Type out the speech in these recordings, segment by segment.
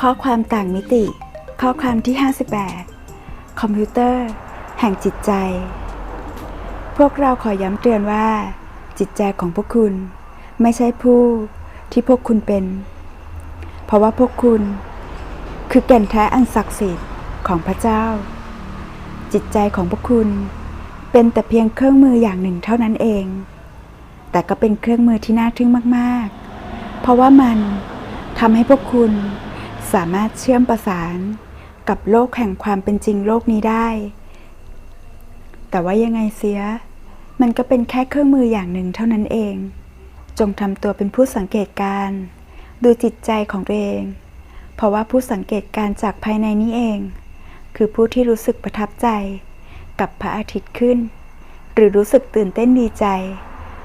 ข้อความต่างมิติ ข้อความที่ 58 คอมพิวเตอร์ แห่งจิตใจ พวกเราขอย้ำเตือนว่า จิตใจของพวกคุณ ไม่ใช่ผู้ที่พวกคุณเป็น เพราะว่าพวกคุณ คือแก่นแท้อันศักดิ์สิทธิ์ของพระเจ้า จิตใจของพวกคุณ เป็นแต่เพียงเครื่องมืออย่างหนึ่งเท่านั้นเอง แต่ก็เป็นเครื่องมือที่น่าทึ่งมาก ๆ เพราะว่ามันทำให้พวกคุณ สามารถเชื่อมประสานกับโลกแห่งความเป็นจริงโลกนี้ได้ แต่ว่ายังไงเสีย มันก็เป็นแค่เครื่องมืออย่างหนึ่งเท่านั้นเอง จงทำตัวเป็นผู้สังเกตการณ์ดูจิตใจของตัวเอง เพราะว่าผู้สังเกตการณ์จากภายในนี้เอง คือผู้ที่รู้สึกประทับใจ กับพระอาทิตย์ขึ้น หรือรู้สึกตื่นเต้นดีใจ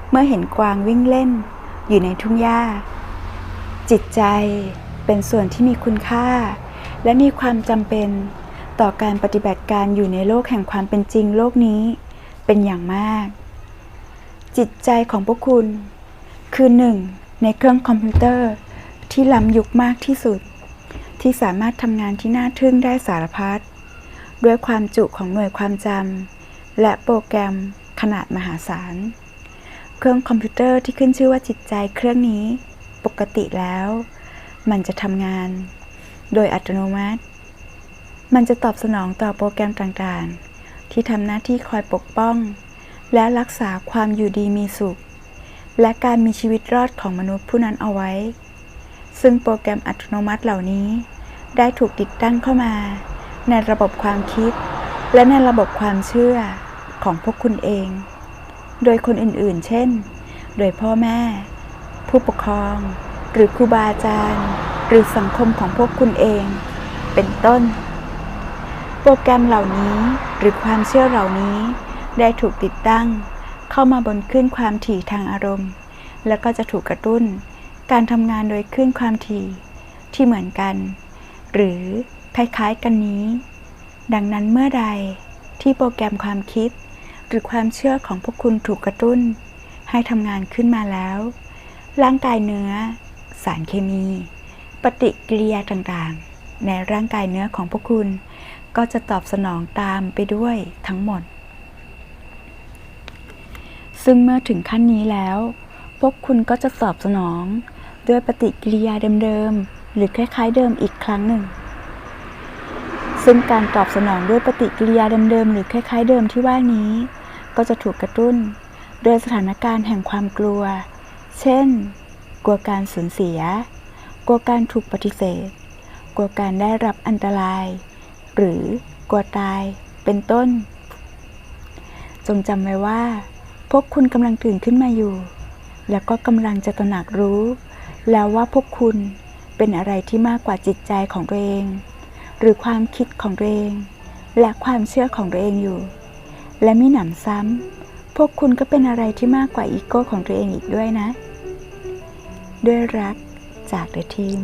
เมื่อเห็นกวางวิ่งเล่น อยู่ในทุ่งหญ้า จิตใจ เป็นส่วนที่มีคุณค่า และมีความจำเป็นต่อการปฏิบัติการอยู่ในโลกแห่งความเป็นจริงโลกนี้ เป็นอย่างมาก จิตใจของพวกคุณ คือหนึ่งในเครื่องคอมพิวเตอร์ที่ล้ำยุคมากที่สุด ที่สามารถทำงานที่น่าทึ่งได้สารพัดด้วยความจุของหน่วยความจำและโปรแกรมขนาดมหาศาล เครื่องคอมพิวเตอร์ที่ขึ้นชื่อว่าจิตใจเครื่องนี้ ปกติแล้ว มันจะทำงาน โดยอัตโนมัติ มันจะตอบสนองต่อโปรแกรมต่างๆ ที่ทำหน้าที่คอยปกป้อง และรักษาความอยู่ดีมีสุข และการมีชีวิตรอดของมนุษย์ผู้นั้นเอาไว้ ซึ่งโปรแกรมอัตโนมัติเหล่านี้ ได้ถูกติดตั้งเข้ามา ในระบบความคิด และในระบบความเชื่อของพวกคุณเอง โดยคนอื่นๆ เช่น โดยพ่อแม่ ผู้ปกครอง หรือครูบาอาจารย์ หรือสังคมของพวกคุณเอง เป็นต้น โปรแกรมเหล่านี้หรือความเชื่อเหล่านี้ ได้ถูกติดตั้ง เข้ามาบนคลื่นความถี่ทางอารมณ์ แล้วก็จะถูกกระตุ้น การทำงานโดยคลื่นความถี่ที่เหมือนกัน หรือคล้ายๆกันนี้ ดังนั้นเมื่อใดที่โปรแกรมความคิด หรือความเชื่อของพวกคุณถูกกระตุ้น ให้ทำงานขึ้นมาแล้ว ร่างกายเนื้อ สารเคมี ปฏิกิริยาต่างๆ ในร่างกายเนื้อของพวกคุณ ก็จะตอบสนองตามไปด้วยทั้งหมด ซึ่งเมื่อถึงขั้นนี้แล้ว พวกคุณก็จะตอบสนอง ด้วยปฏิกิริยาเดิมๆ หรือคล้าย ๆ เดิมอีกครั้งหนึ่ง ซึ่งการตอบสนองด้วยปฏิกิริยาเดิมๆ หรือคล้าย ๆ เดิมที่ว่านี้ ก็จะถูกกระตุ้นโดยสถานการณ์แห่งความกลัว เช่น กลัวการสูญเสีย กลัวการถูกปฏิเสธ กลัวการได้รับอันตราย หรือกลัวตายเป็นต้น จงจำไว้ว่า พวกคุณกำลังตื่นขึ้นมาอยู่ แล้วก็กำลังจะตระหนักรู้ แล้วว่าพวกคุณเป็นอะไรที่มากกว่าจิตใจของตัวเอง หรือความคิดของตัวเอง และความเชื่อของตัวเองอยู่ และมิหนำซ้ำพวกคุณก็เป็นอะไรที่มากกว่าอีโก้ของตัวเองอีกด้วยนะ ด้วยรัก จากเดอะทีม